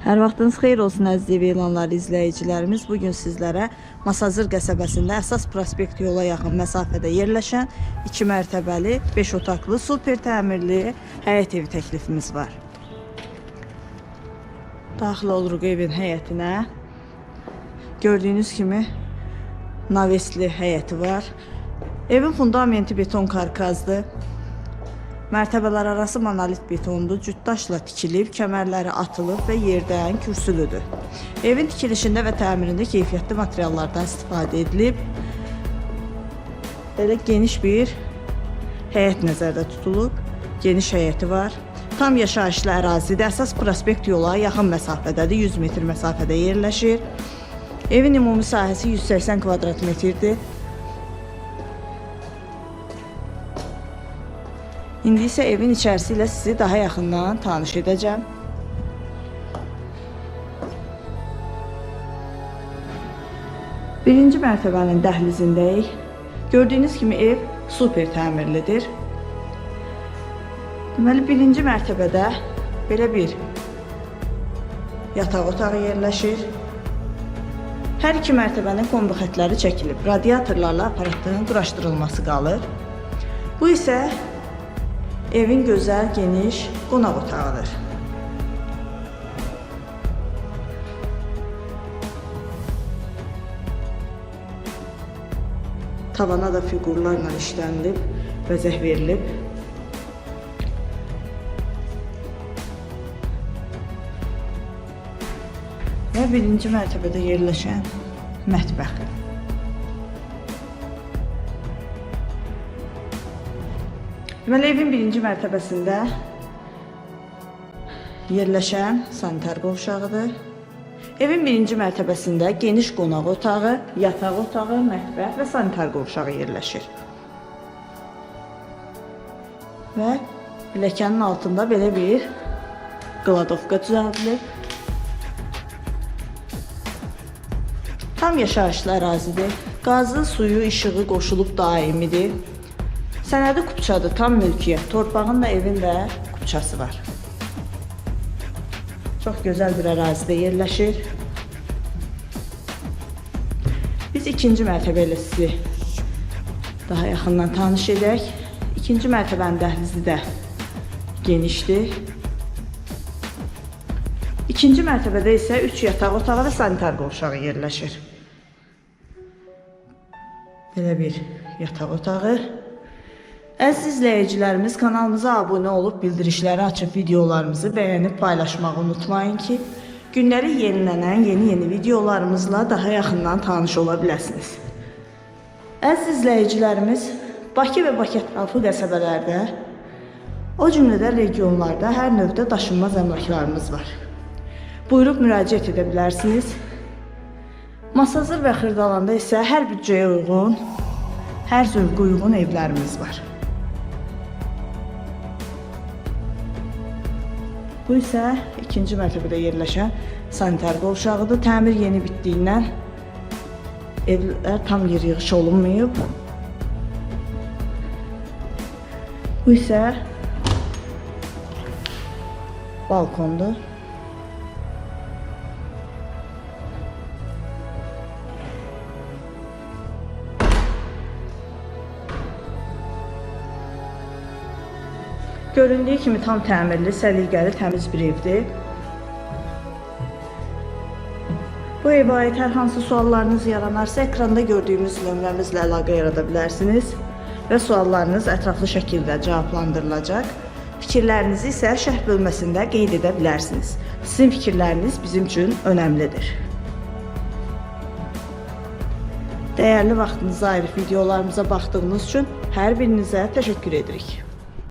Hər vaxtınız xeyir olsun əziz elanlar izləyicilərimiz. Bu gün sizlərə Masazır qəsəbəsində əsas prospekt yola yaxın məsafədə yerləşən 2 mərtəbəli, 5 otaqlı, super təmirli həyət evi təklifimiz var. Daxil oluruq evin həyətinə. Gördüyünüz kimi navesli həyəti var. Evin fundamenti beton karkazdır. Mərtəbələr arası monolit betondur, cütdaşla tikilib, kəmərləri atılıb və yerdən kürsülüdür. Evin tikilişində və təmirində keyfiyyətli materiallardan istifadə edilib. Belə geniş bir həyət nəzərdə tutulub. Geniş həyəti var. Tam yaşayışlı ərazidə əsas prospekt yola yaxın məsafədədir, 100 metr məsafədə yerləşir. Evin ümumi sahəsi 180 kvadrat metrdir. İndi isə evin içərisi ilə sizi daha yaxından tanış edəcəm. Birinci mərtəbənin dəhlizindəyik. Gördüyünüz kimi ev super təmirlidir. Deməli birinci mərtəbədə belə bir yataq otağı yerləşir. Hər iki mərtəbənin kombi xətləri çəkilib. Radiatorlarla aparatın quraşdırılması qalır. Bu isə evin gözəl, geniş qonaq otağıdır. Tavana da fiqurlarla işlənilib, bəzək verilib. Və birinci mərtəbədə yerləşən mətbəx. Deməli evin birinci mərtəbəsində yerləşən sanitar qovşağıdır. Evin birinci mərtəbəsində geniş qonaq otağı, yataq otağı, mətbəx və sanitar qovşağı yerləşir. Və pilləkənin altında belə bir qladovka düzəldilib. Tam yaşayışlı ərazidir. Qazı, suyu, işığı qoşulub daimidir. Sənədi kupçadır, tam mülkiyyət. Torpağın da evin də kupçası var. Çox gözəl bir ərazidə yerləşir. Biz ikinci mərtəbə sizi daha yaxından tanış edək. İkinci mərtəbənin dəhlizi də genişdir. İkinci mərtəbədə isə 3 yataq otağı və sanitar qovşağı yerləşir. Belə bir yataq otağı. Əziz izləyicilərimiz kanalımıza abunə olub bildirişləri açıb videolarımızı bəyənib paylaşmağı unutmayın ki, günləri yenilənən yeni-yeni videolarımızla daha yaxından tanış ola biləsiniz. Əziz izləyicilərimiz, Bakı və Bakı ətrafı qəsəbələrdə, o cümlədən regionlarda hər növdə daşınmaz əmlaklarımız var. Buyurub müraciət edə bilərsiniz. Masazır və Xırdalanda isə hər büdcəyə uyğun, hər zövqə uyğun evlərimiz var. Bu isə ikinci mərtəbədə yerləşən sanitar qovşağıdır. Təmir yeni bitdiyindən evlər tam yer yığış olunmayıb. Bu isə balkondur. Göründüyü kimi tam təmirli, səliqəli, təmiz bir evdir. Bu evə aid hər hansı suallarınız yaranarsa ekranda gördüyümüz nömrəmizlə əlaqə yarada bilərsiniz və suallarınız ətraflı şəkildə cavablandırılacaq. Fikirlərinizi isə şərh bölməsində qeyd edə bilərsiniz. Sizin fikirləriniz bizim üçün önəmlidir. Dəyərli vaxtınızı ayırıb videolarımıza baxdığınız üçün hər birinizə təşəkkür edirik.